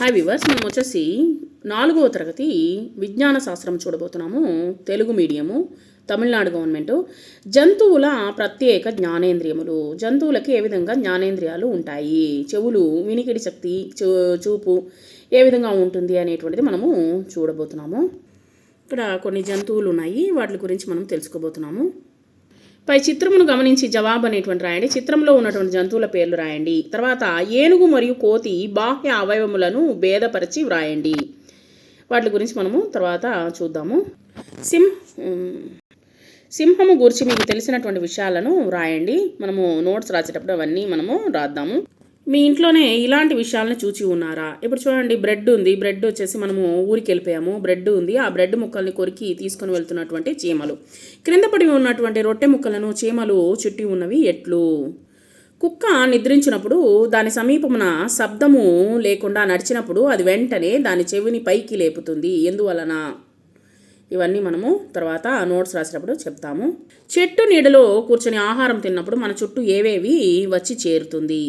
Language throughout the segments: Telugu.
హాయ్ వివర్స్ మనం వచ్చేసి నాలుగవ తరగతి విజ్ఞాన శాస్త్రం చూడబోతున్నాము. Telugu medium Tamil Nadu government. జంతువుల ప్రత్యేక జ్ఞానేంద్రియములు. జంతువులకి ఏ విధంగా జ్ఞానేంద్రియాలు ఉంటాయి? చెవులు వినికిడి శక్తి చూ- చూపు ఏ విధంగా ఉంటుంది అనేటువంటిది మనము చూడబోతున్నాము. ఇక్కడ కొన్ని జంతువులు ఉన్నాయి. వాటి గురించి మనం తెలుసుకోబోతున్నాము. పై చిత్రమును గమనించి జవాబు అనేటువంటి రాయండి. చిత్రంలో ఉన్నటువంటి జంతువుల పేర్లు రాయండి. తర్వాత ఏనుగు మరియు కోతి బాహ్య అవయవములను భేదపరిచి వ్రాయండి. వాటి గురించి మనము తర్వాత చూద్దాము. సిం సింహము గురించి మీకు తెలిసినటువంటి విషయాలను రాయండి. మనము నోట్స్ రాసేటప్పుడు అవన్నీ మనము రాద్దాము. మీ ఇంట్లోనే ఇలాంటి విషయాలను చూచి ఉన్నారా? ఇప్పుడు చూడండి బ్రెడ్ ఉంది. బ్రెడ్ వచ్చేసి మనము ఊరికి వెళ్ళిపోయాము బ్రెడ్ ఉంది. ఆ బ్రెడ్ ముక్కల్ని కొరికి తీసుకొని వెళ్తున్నటువంటి చీమలు. క్రింద పడి ఉన్నటువంటి రొట్టె ముక్కలను చీమలు చుట్టి ఉన్నవి ఎట్లు? కుక్క నిద్రించినప్పుడు దాని సమీపమున శబ్దము లేకుండా నడిచినప్పుడు అది వెంటనే దాని చెవిని పైకి లేపుతుంది. ఎందువలన? ఇవన్నీ మనము తర్వాత నోట్స్ రాసేటప్పుడు చెప్తాము. చెట్టు నీడలో కూర్చొని ఆహారం తిన్నప్పుడు మన చుట్టూ ఏవేవి వచ్చి చేరుతుంది?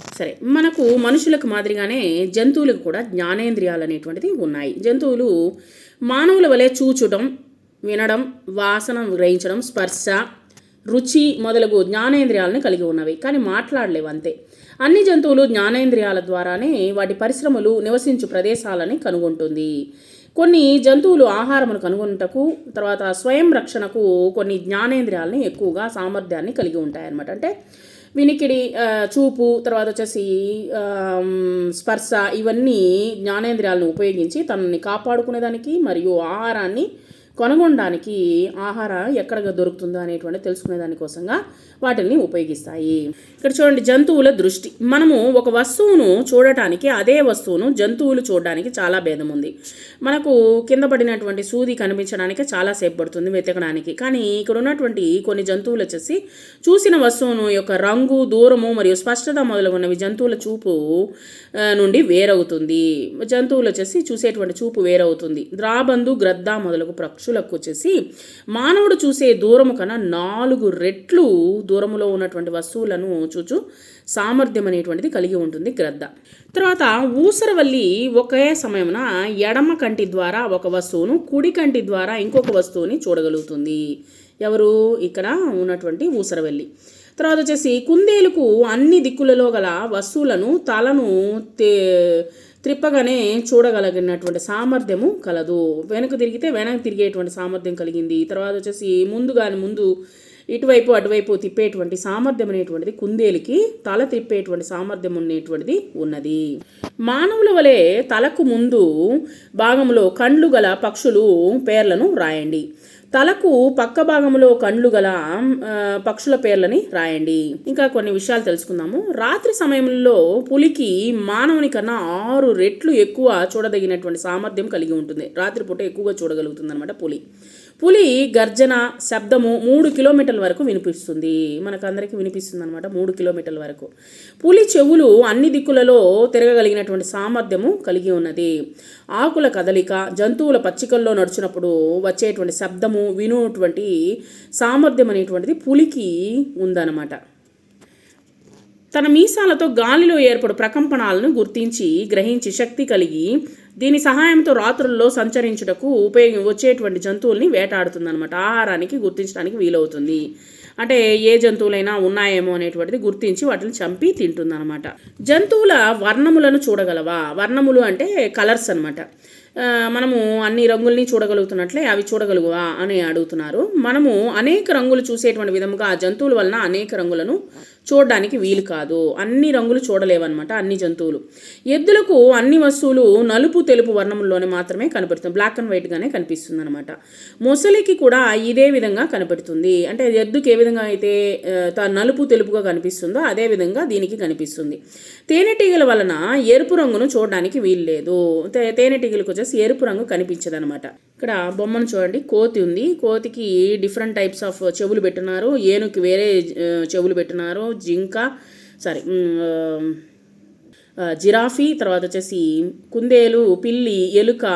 సరే మనకు మనుషులకు మాదిరిగానే జంతువులకు కూడా జ్ఞానేంద్రియాలు అనేటువంటిది ఉన్నాయి. జంతువులు మానవుల వలె చూచడం వినడం వాసన గ్రహించడం స్పర్శ రుచి మొదలగు జ్ఞానేంద్రియాలను కలిగి ఉన్నవి. కానీ మాట్లాడలేవు అంతే. అన్ని జంతువులు జ్ఞానేంద్రియాల ద్వారానే వాటి పరిశ్రమలు నివసించు ప్రదేశాలని కనుగొంటుంది. కొన్ని జంతువులు ఆహారమును కనుగొనుటకు తర్వాత స్వయం రక్షణకు కొన్ని జ్ఞానేంద్రియాలని ఎక్కువగా సామర్థ్యాన్ని కలిగి ఉంటాయన్నమాట. అంటే వినికిడి చూపు తర్వాత వచ్చేసి స్పర్శ ఇవన్నీ జ్ఞానేంద్రియాలను ఉపయోగించి తనని కాపాడుకునేదానికి మరియు ఆహారాన్ని కొనగొనడానికి ఆహారం ఎక్కడ దొరుకుతుందో అనేటువంటి తెలుసుకునే దానికోసంగా వాటిని ఉపయోగిస్తాయి. ఇక్కడ చూడండి జంతువుల దృష్టి. మనము ఒక వస్తువును చూడటానికి అదే వస్తువును జంతువులు చూడడానికి చాలా భేదం ఉంది. మనకు కింద పడినటువంటి సూది కనిపించడానికి చాలా సేపు పడుతుంది వెతకడానికి. కానీ ఇక్కడ ఉన్నటువంటి కొన్ని జంతువులు వచ్చేసి చూసిన వస్తువును యొక్క రంగు దూరము మరియు స్పష్టత మొదలగున్నవి జంతువుల చూపు నుండి వేరవుతుంది. జంతువులు వచ్చేసి చూసేటువంటి చూపు వేరవుతుంది. ద్రాబందు గ్రద్ద మొదలగు పక్షులకు వచ్చేసి మానవుడు చూసే దూరము కన్నా నాలుగు రెట్లు దూరములో ఉన్నటువంటి వస్తువులను చూచు సామర్థ్యం అనేటువంటిది కలిగి ఉంటుంది గ్రద్ద. తర్వాత ఊసరవల్లి ఒకే సమయమున ఎడమ కంటి ద్వారా ఒక వస్తువును కుడి కంటి ద్వారా ఇంకొక వస్తువుని చూడగలుగుతుంది. ఎవరు? ఇక్కడ ఉన్నటువంటి ఊసరవల్లి. తర్వాత వచ్చేసి కుందేలుకు అన్ని దిక్కులలో గల వస్తువులను తలను తే త్రిప్పగానే చూడగలిగినటువంటి సామర్థ్యము కలదు. వెనక్కి తిరిగితే వెనక్కి తిరిగేటువంటి సామర్థ్యం కలిగింది. తర్వాత వచ్చేసి ముందు కానీ ముందు ఇటువైపు అటువైపు తిప్పేటువంటి సామర్థ్యం అనేటువంటిది కుందేలికి తల తిప్పేటువంటి సామర్థ్యం అనేటువంటిది ఉన్నది. మానవుల వలె తలకు ముందు భాగంలో కండ్లు గల పక్షులు పేర్లను రాయండి. తలకు పక్క భాగంలో కండ్లు గల పక్షుల పేర్లని రాయండి. ఇంకా కొన్ని విషయాలు తెలుసుకుందాము. రాత్రి సమయంలో పులికి మానవుని కన్నా ఆరు రెట్లు ఎక్కువ చూడదగినటువంటి సామర్థ్యం కలిగి ఉంటుంది. రాత్రిపూట ఎక్కువగా చూడగలుగుతుంది అనమాట పులి. పులి గర్జన శబ్దము మూడు కిలోమీటర్ల వరకు వినిపిస్తుంది. మనకందరికీ వినిపిస్తుంది అనమాట మూడు కిలోమీటర్ల వరకు. పులి చెవులు అన్ని దిక్కులలో తిరగగలిగినటువంటి సామర్థ్యము కలిగి ఉన్నది. ఆకుల కదలిక జంతువుల పచ్చికల్లో నడిచినప్పుడు వచ్చేటువంటి శబ్దము వినుటువంటి సామర్థ్యం అనేటువంటిది పులికి ఉందన్నమాట. తన మీసాలతో గాలిలో ఏర్పడు ప్రకంపనాలను గుర్తించి గ్రహించి శక్తి కలిగి దీని సహాయంతో రాత్రుల్లో సంచరించుటకు ఉపయోగం వచ్చేటువంటి జంతువుల్ని వేటాడుతుందనమాట ఆహారానికి గుర్తించడానికి వీలవుతుంది. అంటే ఏ జంతువులైనా ఉన్నాయేమో అనేటువంటిది గుర్తించి వాటిని చంపి తింటుందన్నమాట. జంతువుల వర్ణములను చూడగలవా? వర్ణములు అంటే కలర్స్ అనమాట మనము అన్ని రంగుల్ని చూడగలుగుతున్నట్లే అవి చూడగలుగువా అని అడుగుతున్నారు. మనము అనేక రంగులు చూసేటువంటి విధముగా ఆ జంతువుల వలన అనేక రంగులను చూడడానికి వీలు కాదు. అన్ని రంగులు చూడలేవన్నమాట అన్ని జంతువులు. ఎద్దులకు అన్ని వస్తువులు నలుపు తెలుపు వర్ణంలోనే మాత్రమే కనపడుతుంది. బ్లాక్ అండ్ వైట్గానే కనిపిస్తుంది అనమాట మొసలికి కూడా ఇదే విధంగా కనపడుతుంది. అంటే ఎద్దుకి ఏ విధంగా అయితే నలుపు తెలుపుగా కనిపిస్తుందో అదే విధంగా దీనికి కనిపిస్తుంది. తేనెటీగల వలన ఎరుపు రంగును చూడడానికి వీలు లేదు. తేనెటీగలకు వచ్చేసి ఎరుపు రంగు కనిపించదనమాట ఇక్కడ బొమ్మను చూడండి. కోతి ఉంది. కోతికి డిఫరెంట్ టైప్స్ ఆఫ్ చెవులు పెట్టినారు. ఏనుకి వేరే చెవులు పెట్టినారు. జింక సారీ జిరాఫీ తర్వాత వచ్చేసి కుందేలు పిల్లి ఎలుక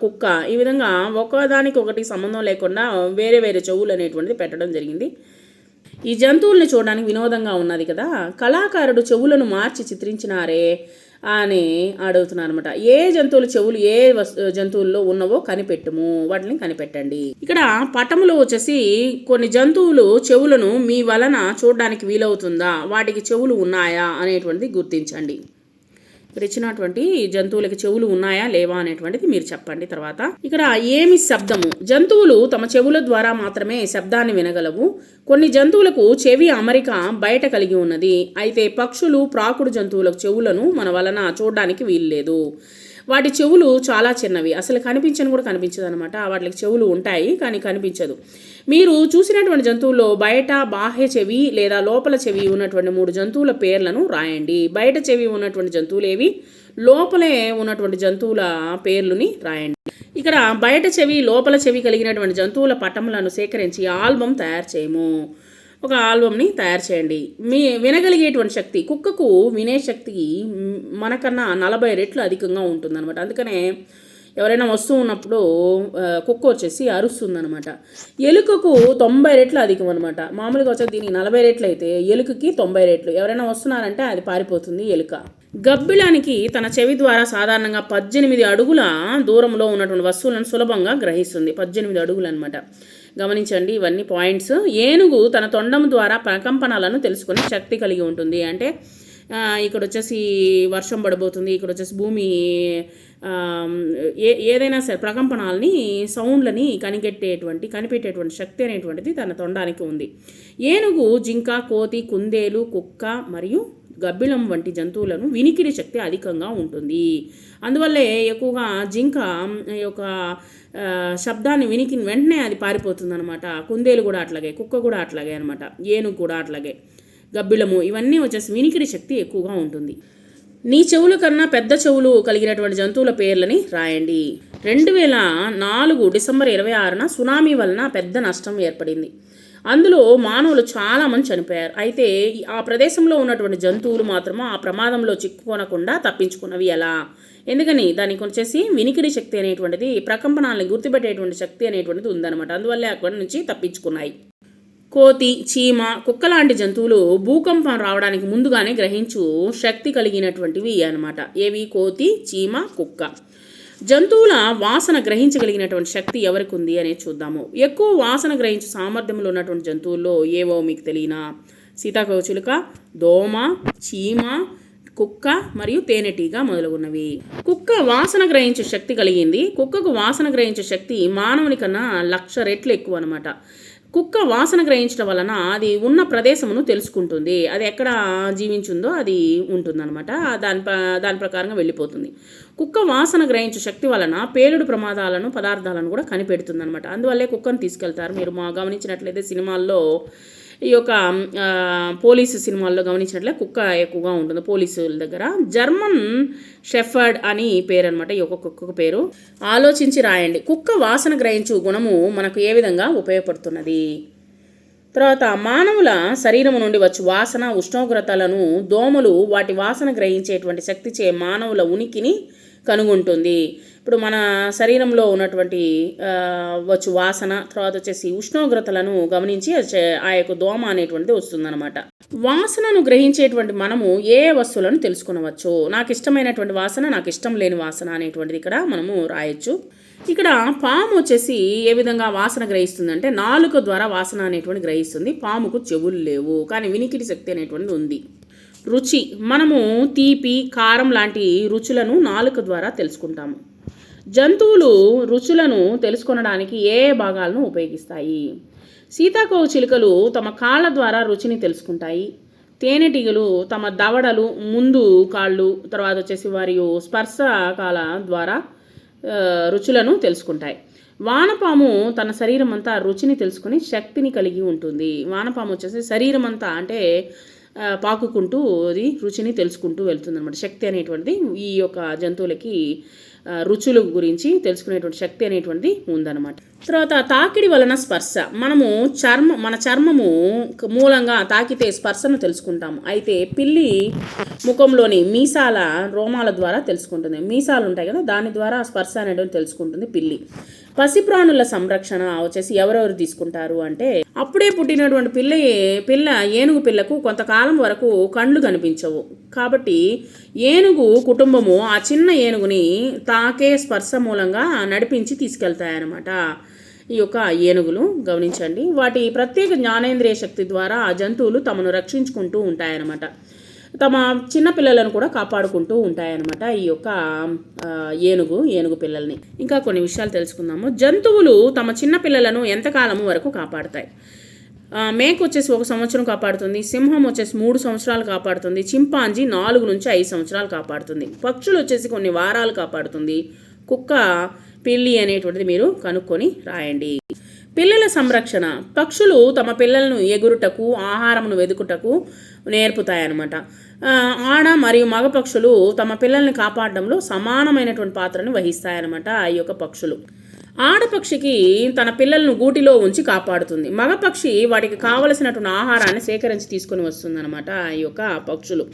కుక్క ఈ విధంగా ఒకదానికి ఒకటి సంబంధం లేకుండా వేరే వేరే చెవులు అనేటువంటిది పెట్టడం జరిగింది. ఈ జంతువుల్ని చూడడానికి వినోదంగా ఉన్నది కదా. కళాకారుడు చెవులను మార్చి చిత్రించినారే అని అడుగుతున్నాను అనమాట ఏ జంతువులు చెవులు ఏ జంతువుల్లో ఉన్నవో కనిపెట్టుము. వాటిని కనిపెట్టండి. ఇక్కడ పటములో వచ్చేసి కొన్ని జంతువులు చెవులను మీ వలన చూడడానికి వీలవుతుందా? వాటికి చెవులు ఉన్నాయా? అనేటువంటిది గుర్తించండి. ఇక్కడ ఇచ్చినటువంటి జంతువులకి చెవులు ఉన్నాయా లేవా అనేటువంటిది మీరు చెప్పండి తర్వాత. ఇక్కడ ఏమి శబ్దము? జంతువులు తమ చెవుల ద్వారా మాత్రమే శబ్దాన్ని వినగలవు. కొన్ని జంతువులకు చెవి అమరిక బయట కలిగి ఉన్నది. అయితే పక్షులు ప్రాకుడు జంతువులకు చెవులను మన వలన చూడడానికి వీల్లేదు. వాటి చెవులు చాలా చిన్నవి. అసలు కనిపించని కూడా కనిపించదు అనమాట వాటికి చెవులు ఉంటాయి కానీ కనిపించదు. మీరు చూసినటువంటి జంతువుల్లో బయట బాహ్య చెవి లేదా లోపల చెవి ఉన్నటువంటి మూడు జంతువుల పేర్లను రాయండి. బయట చెవి ఉన్నటువంటి జంతువులు ఏవి లోపలే ఉన్నటువంటి జంతువుల పేర్లుని రాయండి. ఇక్కడ బయట చెవి లోపల చెవి కలిగినటువంటి జంతువుల పటములను సేకరించి ఆల్బమ్ తయారు చేయము. ఒక ఆల్బమ్ని తయారు చేయండి. మీ వినగలిగేటువంటి శక్తి కుక్కకు వినే శక్తి మనకన్నా నలభై రెట్లు అధికంగా ఉంటుందన్నమాట. అందుకనే ఎవరైనా వస్తూ ఉన్నప్పుడు కుక్క వచ్చేసి అరుస్తుందనమాట ఎలుకకు తొంభై రెట్లు అధికం అనమాట మామూలుగా వచ్చే దీనికి నలభై రెట్లు అయితే ఎలుకకి తొంభై రెట్లు. ఎవరైనా వస్తున్నారంటే అది పారిపోతుంది ఎలుక. గబ్బిలానికి తన చెవి ద్వారా సాధారణంగా పద్దెనిమిది అడుగుల దూరంలో ఉన్నటువంటి వస్తువులను సులభంగా గ్రహిస్తుంది. పద్దెనిమిది అడుగులు అనమాట గమనించండి ఇవన్నీ పాయింట్స్. ఏనుగు తన తొండం ద్వారా ప్రకంపనలను తెలుసుకునే శక్తి కలిగి ఉంటుంది. అంటే ఇక్కడ వచ్చేసి వర్షం పడబోతుంది ఇక్కడ వచ్చేసి భూమి ఏ ఏదైనా సరే ప్రకంపనాలని సౌండ్లని కనిపెట్టేటువంటి కనిపెట్టేటువంటి శక్తి అనేటువంటిది తన తొండానికి ఉంది. ఏనుగు జింక కోతి కుందేలు కుక్క మరియు గబ్బిలం వంటి జంతువులను వినికిడి శక్తి అధికంగా ఉంటుంది. అందువల్లే ఎక్కువగా జింక యొక్క శబ్దాన్ని వినికి వెంటనే అది పారిపోతుంది అనమాట కుందేలు కూడా అట్లాగే కుక్క కూడా అట్లాగే అనమాట ఏనుగు కూడా అట్లాగే. గబ్బిలము ఇవన్నీ వచ్చేసి వినికిడి శక్తి ఎక్కువగా ఉంటుంది. నీ చెవుల కన్నా పెద్ద చెవులు కలిగినటువంటి జంతువుల పేర్లని రాయండి. రెండు వేల నాలుగు డిసెంబర్ ఇరవై ఆరున సునామీ వలన పెద్ద నష్టం ఏర్పడింది. అందులో మానవులు చాలామంది చనిపోయారు. అయితే ఆ ప్రదేశంలో ఉన్నటువంటి జంతువులు మాత్రమే ఆ ప్రమాదంలో చిక్కుకోనకుండా తప్పించుకున్నవి ఎలా? ఎందుకని? దానికి వచ్చేసి వినికిడి శక్తి అనేటువంటిది ప్రకంపనాలను గుర్తుపెట్టేటువంటి శక్తి అనేటువంటిది ఉందన్నమాట. అందువల్లే అక్కడి నుంచి తప్పించుకున్నాయి. కోతి చీమ కుక్క లాంటి జంతువులు భూకంపం రావడానికి ముందుగానే గ్రహించు శక్తి కలిగినటువంటివి అనమాట ఏవి? కోతి చీమ కుక్క. జంతువుల వాసన గ్రహించగలిగినటువంటి శక్తి ఎవరికి ఉంది అనేది చూద్దాము. ఎక్కువ వాసన గ్రహించే సామర్థ్యంలో ఉన్నటువంటి జంతువుల్లో ఏవో మీకు తెలియనా? సీతాకోచిలుక దోమ చీమ కుక్క మరియు తేనెటీగ మొదలగున్నవి. కుక్క వాసన గ్రహించే శక్తి కలిగింది. కుక్కకు వాసన గ్రహించే శక్తి మానవుని కన్నా లక్ష రెట్లు ఎక్కువ అనమాట కుక్క వాసన గ్రహించడం వలన అది ఉన్న ప్రదేశమును తెలుసుకుంటుంది. అది ఎక్కడ జీవించుందో అది ఉంటుందన్నమాట. దాని ప- దాని ప్రకారంగా వెళ్ళిపోతుంది. కుక్క వాసన గ్రహించే శక్తి వలన పేలుడు ప్రమాదాలను పదార్థాలను కూడా కనిపెడుతుంది అనమాట అందువల్లే కుక్కను తీసుకెళ్తారు. మీరు మా గమనించినట్లయితే సినిమాల్లో ఈ యొక్క పోలీసు సినిమాల్లో గమనించినట్లే కుక్క ఎక్కువగా ఉంటుంది పోలీసుల దగ్గర. జర్మన్ షెఫర్డ్ అని పేరు అనమాట ఈ యొక్క కుక్కకు పేరు. ఆలోచించి రాయండి. కుక్క వాసన గ్రహించు గుణము మనకు ఏ విధంగా ఉపయోగపడుతున్నది? తర్వాత మానవుల శరీరం నుండి వచ్చు వాసన ఉష్ణోగ్రతలను దోమలు వాటి వాసన గ్రహించేటువంటి శక్తిచే మానవుల ఉనికిని కనుగొంటుంది. ఇప్పుడు మన శరీరంలో ఉన్నటువంటి వచ్చు వాసన తర్వాత వచ్చేసి ఉష్ణోగ్రతలను గమనించి ఆ యొక్క దోమ అనేటువంటిది వస్తుందన్నమాట. వాసనను గ్రహించేటువంటి మనము ఏ వస్తువులను తెలుసుకునవచ్చు? నాకు ఇష్టమైనటువంటి వాసన నాకు ఇష్టం లేని వాసన అనేటువంటిది ఇక్కడ మనము రాయొచ్చు. ఇక్కడ పాము వచ్చేసి ఏ విధంగా వాసన గ్రహిస్తుందంటే నాలుక ద్వారా వాసన అనేటువంటి గ్రహిస్తుంది. పాముకు చెవులు లేవు కానీ వినికిడి శక్తి అనేటువంటిది ఉంది. రుచి. మనము తీపి కారం లాంటి రుచులను నాలుక ద్వారా తెలుసుకుంటాము. జంతువులు రుచులను తెలుసుకొనడానికి ఏ భాగాలను ఉపయోగిస్తాయి? సీతాకోవ చిలుకలు తమ కాళ్ళ ద్వారా రుచిని తెలుసుకుంటాయి. తేనెటీగలు తమ దవడలు ముందు కాళ్ళు తర్వాత వచ్చేసి మరియు స్పర్శకాల ద్వారా రుచులను తెలుసుకుంటాయి. వానపాము తన శరీరం అంతా రుచిని తెలుసుకుని శక్తిని కలిగి ఉంటుంది. వానపాము వచ్చేసి శరీరం అంతా అంటే పాకుకుంటూ అది రుచిని తెలుసుకుంటూ వెళ్తుంది అనమాట శక్తి అనేటువంటిది ఈ యొక్క జంతువులకి రుచుల గురించి తెలుసుకునేటువంటి శక్తి అనేటువంటిది ఉందన్నమాట. తర్వాత తాకిడి వలన స్పర్శ. మనము చర్మ మన చర్మము మూలంగా తాకితే స్పర్శను తెలుసుకుంటాము. అయితే పిల్లి ముఖంలోని మీసాల రోమాల ద్వారా తెలుసుకుంటుంది. మీసాలు ఉంటాయి కదా దాని ద్వారా స్పర్శ అనేటువంటి తెలుసుకుంటుంది పిల్లి. పసిప్రాణుల సంరక్షణ వచ్చేసి ఎవరెవరు తీసుకుంటారు అంటే అప్పుడే పుట్టినటువంటి పిల్ల పిల్ల ఏనుగు పిల్లకు కొంతకాలం వరకు కండ్లు కనిపించవు. కాబట్టి ఏనుగు కుటుంబము ఆ చిన్న ఏనుగుని తాకే స్పర్శ మూలంగా నడిపించి తీసుకెళ్తాయన్నమాట. ఈ యొక్క ఏనుగులు గమనించండి. వాటి ప్రత్యేక జ్ఞానేంద్రియ శక్తి ద్వారా ఆ జంతువులు తమను రక్షించుకుంటూ ఉంటాయన్నమాట. తమ చిన్న పిల్లలను కూడా కాపాడుకుంటూ ఉంటాయన్నమాట ఈ యొక్క ఏనుగు ఏనుగు పిల్లల్ని. ఇంకా కొన్ని విషయాలు తెలుసుకుందాము. జంతువులు తమ చిన్న పిల్లలను ఎంతకాలము వరకు కాపాడుతాయి? ఆ, వచ్చేసి ఒక సంవత్సరం కాపాడుతుంది సింహం వచ్చేసి మూడు సంవత్సరాలు కాపాడుతుంది చింపాంజీ నాలుగు నుంచి ఐదు సంవత్సరాలు కాపాడుతుంది. పక్షులు వచ్చేసి కొన్ని వారాలు కాపాడుతుంది. కుక్క పిల్లి అనేటువంటిది మీరు కనుక్కొని రాయండి. పిల్లల సంరక్షణ. పక్షులు తమ పిల్లలను ఎగురుటకు ఆహారమును వెదుకుటకు నేర్పుతాయన్నమాట. ఆడ మరియు మగ పక్షులు తమ పిల్లల్ని కాపాడడంలో సమానమైనటువంటి పాత్రను వహిస్తాయన్నమాట ఈ యొక్క పక్షులు. ఆడపక్షికి తన పిల్లలను గూటిలో ఉంచి కాపాడుతుంది. మగపక్షి వాటికి కావలసినటువంటి ఆహారాన్ని సేకరించి తీసుకొని వస్తుందన్నమాట ఈ యొక్క పక్షులు.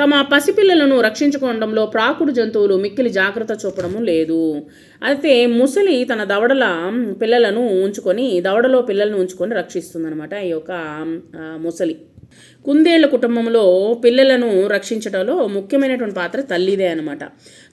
తమ పసిపిల్లలను రక్షించుకోవడంలో ప్రాకుడు జంతువులు మిక్కిలి జాగ్రత్త చూపడము లేదు. అయితే ముసలి తన దవడల పిల్లలను ఉంచుకొని దవడలో పిల్లలను ఉంచుకొని రక్షిస్తుందన్నమాట ఈ యొక్క ముసలి. కుందేళ్ళ కుటుంబంలో పిల్లలను రక్షించడంలో ముఖ్యమైనటువంటి పాత్ర తల్లిదే అనమాట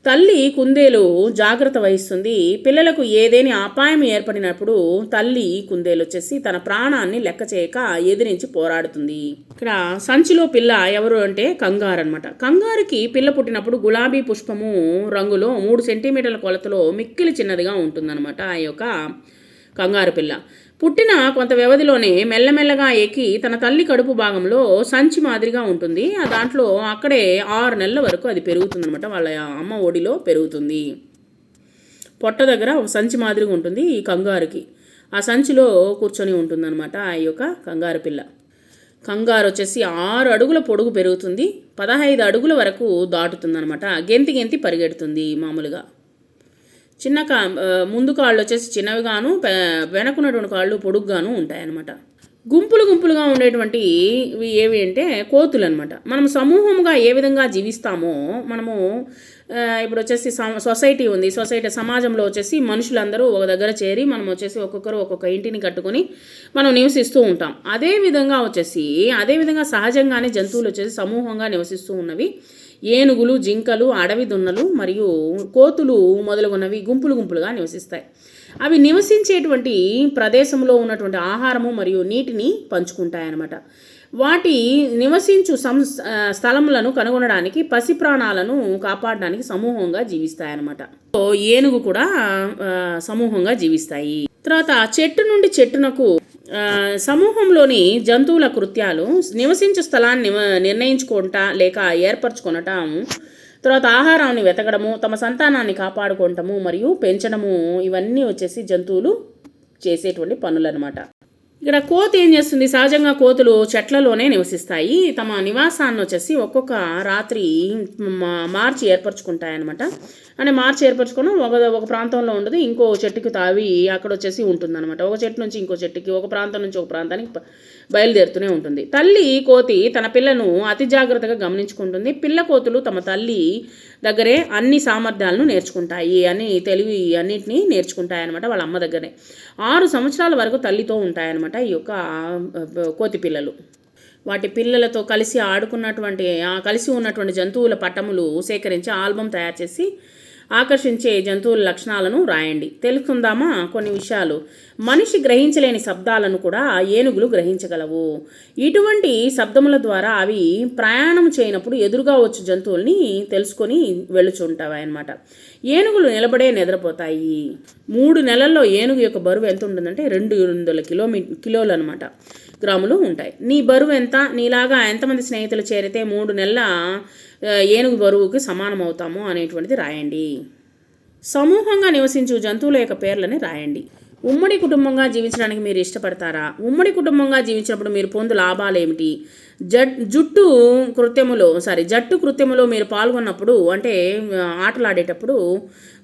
తల్లి కుందేలు జాగ్రత్త వహిస్తుంది. పిల్లలకు ఏదేని అపాయం ఏర్పడినప్పుడు తల్లి కుందేలు వచ్చేసి తన ప్రాణాన్ని లెక్క చేయక ఎదిరించి పోరాడుతుంది. ఇక్కడ సంచిలో పిల్ల ఎవరు అంటే కంగారు అనమాట కంగారుకి పిల్ల పుట్టినప్పుడు గులాబీ పుష్పము రంగులో మూడు సెంటీమీటర్ల కొలతలో మిక్కిలి చిన్నదిగా ఉంటుందన్నమాట. ఆ యొక్క కంగారు పిల్ల. పుట్టిన కొంత వ్యవధిలోనే మెల్లమెల్లగా ఎక్కి తన తల్లి కడుపు భాగంలో సంచి మాదిరిగా ఉంటుంది. ఆ దాంట్లో అక్కడే ఆరు నెలల వరకు అది పెరుగుతుందనమాట వాళ్ళ అమ్మ ఒడిలో పెరుగుతుంది. పొట్ట దగ్గర ఒక సంచి మాదిరిగా ఉంటుంది ఈ కంగారుకి. ఆ సంచిలో కూర్చొని ఉంటుందన్నమాట ఆ యొక్క కంగారు పిల్ల. కంగారు వచ్చేసి ఆరు అడుగుల పొడుగు పెరుగుతుంది. పదహైదు అడుగుల వరకు దాటుతుందనమాట గెంతి గెంతి పరిగెడుతుంది మామూలుగా. చిన్న కా ముందు కాళ్ళు వచ్చేసి చిన్నవిగాను వెనకున్నటువంటి కాళ్ళు పొడుగ్గాను ఉంటాయన్నమాట. గుంపులు గుంపులుగా ఉండేటువంటి ఇవి ఏవి అంటే కోతులు అనమాట మనం సమూహంగా ఏ విధంగా జీవిస్తామో మనము ఇప్పుడు వచ్చేసి సొసైటీ ఉంది. సొసైటీ సమాజంలో వచ్చేసి మనుషులందరూ ఒక దగ్గర చేరి మనం వచ్చేసి ఒక్కొక్కరు ఒక్కొక్క ఇంటిని కట్టుకొని మనం నివసిస్తూ ఉంటాం. అదే విధంగా వచ్చేసి అదే విధంగా సహజంగానే జంతువులు వచ్చేసి సమూహంగా నివసిస్తూ ఉన్నవి. ఏనుగులు జింకలు అడవి దున్నలు మరియు కోతులు మొదలగున్నవి గుంపులు గుంపులుగా నివసిస్తాయి. అవి నివసించేటువంటి ప్రదేశంలో ఉన్నటువంటి ఆహారము మరియు నీటిని పంచుకుంటాయన్నమాట. వాటి నివసించు సం స్థలములను కనుగొనడానికి పసి ప్రాణాలను కాపాడడానికి సమూహంగా జీవిస్తాయన్నమాట. ఏనుగు కూడా సమూహంగా జీవిస్తాయి. తర్వాత చెట్టు నుండి చెట్టునకు సమూహంలోని జంతువుల కృత్యాలు నివసించే స్థలాన్ని నిర్ణయించుకుంటా లేక ఏర్పరచుకొనటం తర్వాత ఆహారాన్ని వెతకడము తమ సంతానాన్ని కాపాడుకోవటము మరియు పెంచడము ఇవన్నీ వచ్చేసి జంతువులు చేసేటువంటి పనులు అనమాట ఇక్కడ కోతి ఏం చేస్తుంది? సహజంగా కోతులు చెట్లలోనే నివసిస్తాయి. తమ నివాసాన్ని వచ్చేసి ఒక్కొక్క రాత్రి మార్చి ఏర్పరచుకుంటాయన్నమాట. అని మార్చి ఏర్పరచుకోవడం ఒక ఒక ప్రాంతంలో ఉండదు ఇంకో చెట్టుకి తావి అక్కడ వచ్చేసి ఉంటుందన్నమాట. ఒక చెట్టు నుంచి ఇంకో చెట్టుకి ఒక ప్రాంతం నుంచి ఒక ప్రాంతానికి బయలుదేరుతూనే ఉంటుంది. తల్లి కోతి తన పిల్లను అతి జాగ్రత్తగా గమనించుకుంటుంది. పిల్ల కోతులు తమ తల్లి దగ్గరే అన్ని సామర్థ్యాలను నేర్చుకుంటాయి అని తెలివి అన్నిటినీ నేర్చుకుంటాయి అనమాట వాళ్ళ అమ్మ దగ్గరే ఆరు సంవత్సరాల వరకు తల్లితో ఉంటాయన్నమాట ఈ యొక్క కోతి పిల్లలు. వాటి పిల్లలతో కలిసి ఆడుకున్నటువంటి కలిసి ఉన్నటువంటి జంతువుల పటములు సేకరించి ఆల్బమ్ తయారు చేసి ఆకర్షించే జంతువుల లక్షణాలను రాయండి. తెలుసుకుందామా కొన్ని విషయాలు. మనిషి గ్రహించలేని శబ్దాలను కూడా ఏనుగులు గ్రహించగలవు. ఇటువంటి శబ్దముల ద్వారా అవి ప్రయాణం చేయనప్పుడు ఎదురుగా వచ్చే జంతువుల్ని తెలుసుకొని వెళ్ళుచుంటాయి ఏనుగులు నిలబడే నిద్రపోతాయి. మూడు నెలల్లో ఏనుగు యొక్క బరువు ఎంత ఉంటుందంటే రెండు వందల కిలోమీ కిలోలు అనమాట గ్రాములు ఉంటాయి. నీ బరువు ఎంత? నీలాగా ఎంతమంది స్నేహితులు చేరితే మూడు నెలల ఏనుగు బరువుకి సమానం అవుతాము అనేటువంటిది రాయండి. సమూహంగా నివసించు జంతువుల యొక్క పేర్లని రాయండి. ఉమ్మడి కుటుంబంగా జీవించడానికి మీరు ఇష్టపడతారా? ఉమ్మడి కుటుంబంగా జీవించినప్పుడు మీరు పొందు లాభాలు ఏమిటి? జుట్టు కృత్యములో సారీ జట్టు కృత్యములో మీరు పాల్గొన్నప్పుడు అంటే ఆటలాడేటప్పుడు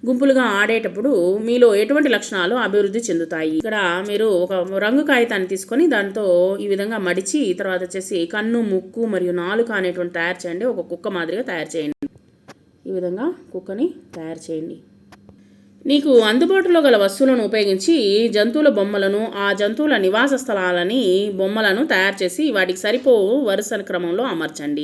గుంపులుగా ఆడేటప్పుడు మీలో ఎటువంటి లక్షణాలు అభివృద్ధి చెందుతాయి? ఇక్కడ మీరు ఒక రంగు కాగితాన్ని తీసుకొని దాంతో ఈ విధంగా మడిచి తర్వాత వచ్చేసి కన్ను ముక్కు మరియు నాలుక అనేటువంటి తయారు చేయండి. ఒక కుక్క మాదిరిగా తయారు చేయండి. ఈ విధంగా కుక్కని తయారు చేయండి. నీకు అందుబాటులో గల వస్తువులను ఉపయోగించి జంతువుల బొమ్మలను ఆ జంతువుల నివాస స్థలాలని బొమ్మలను తయారు చేసి వాటికి సరిపో వరుస క్రమంలో అమర్చండి.